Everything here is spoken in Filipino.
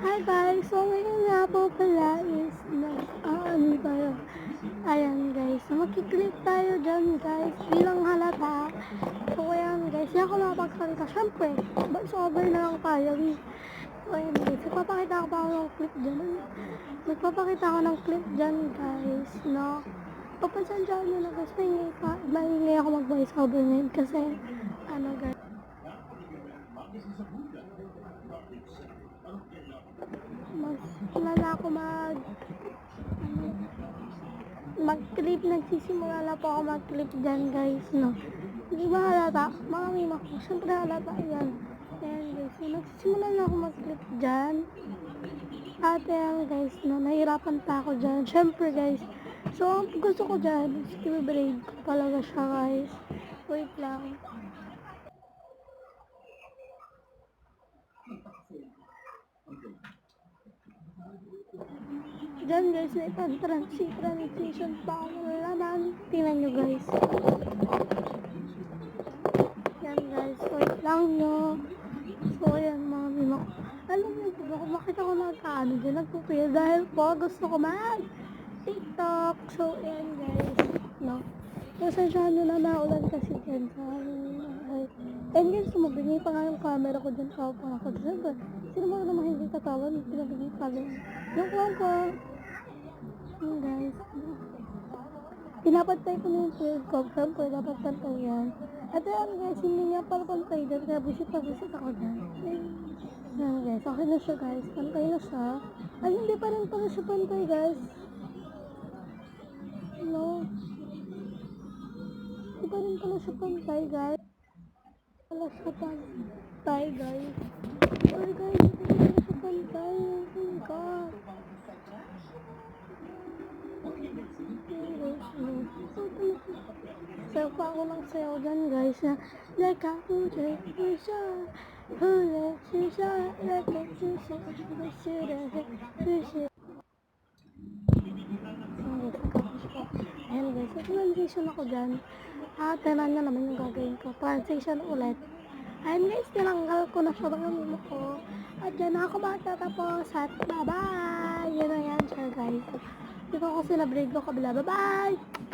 Hi guys! So ngayon nga po pala is nag ano tayo? Ayan guys, magkiklip tayo dyan guys bilang halata. So ayan guys, hindi ako makapagsalita. Siyempre, sober na lang tayo. So ayan guys, magpapakita ko pa ako ng clip dyan. Magpapakita ako ng clip dyan guys, no? Papansandyan nyo na guys, maingay pa. Maingay ako mag-voice over ngayon kasi ano guys. mas lala ako mag ano, mag-clip, nagsisimula na po ako mag-clip dyan guys, no. Hindi ba halata? Mga mima ko, syempre halata yan. Ayan guys, so, nagsisimula na ako mag-clip dyan. At ayan guys, no, nahirapan pa ako dyan. Syempre guys, so gusto ko dyan, is i-braid ko talaga siya guys. Wait lang. Diyan guys, may pan-transi transition pa ako nalalaman. Tingnan nyo guys. Yan guys, wait lang nyo. So yan mga mimo. Alam mo po, kung makita ko nagkaano dyan, nagpupil dahil po gusto ko mag TikTok. So yan guys, no. Pasensya nyo na naulan kasi dyan sa And guys, sumabingay pa nga yung camera ko dyan sa pa ako. Siyempre, sino mo naman hindi tatawa, pinabigay pa rin. Yung kwan ko, Pinapantay ko na yung field ko. Siyempre, dapat pantay yan. At yan guys, hindi nga pala pantay dyan. Kaya busit na busit ako dyan. Yan guys, okay na siya guys. Pantay na siya. Ay, hindi pa rin pala siya pantay guys. No. Hindi pa rin pala siya pantay guys. Wala siya pantay guys. Sorry guys, hindi pa rin siya pantay. Oh my god. Sayo pa ako ng sayo dyan guys na Leka huli siya Huli siya Leka siya Huli siya Ayan guys, nag-transition ako dyan. Ah, tinan na naman yung gagawin ko. Transition ulit. Ayan guys, tinanggal ko na siya ng ulo ko. At dyan ako matatapos. At bye-bye! Yun na yan siya guys. Dito ako sila ko kabila. Bye-bye!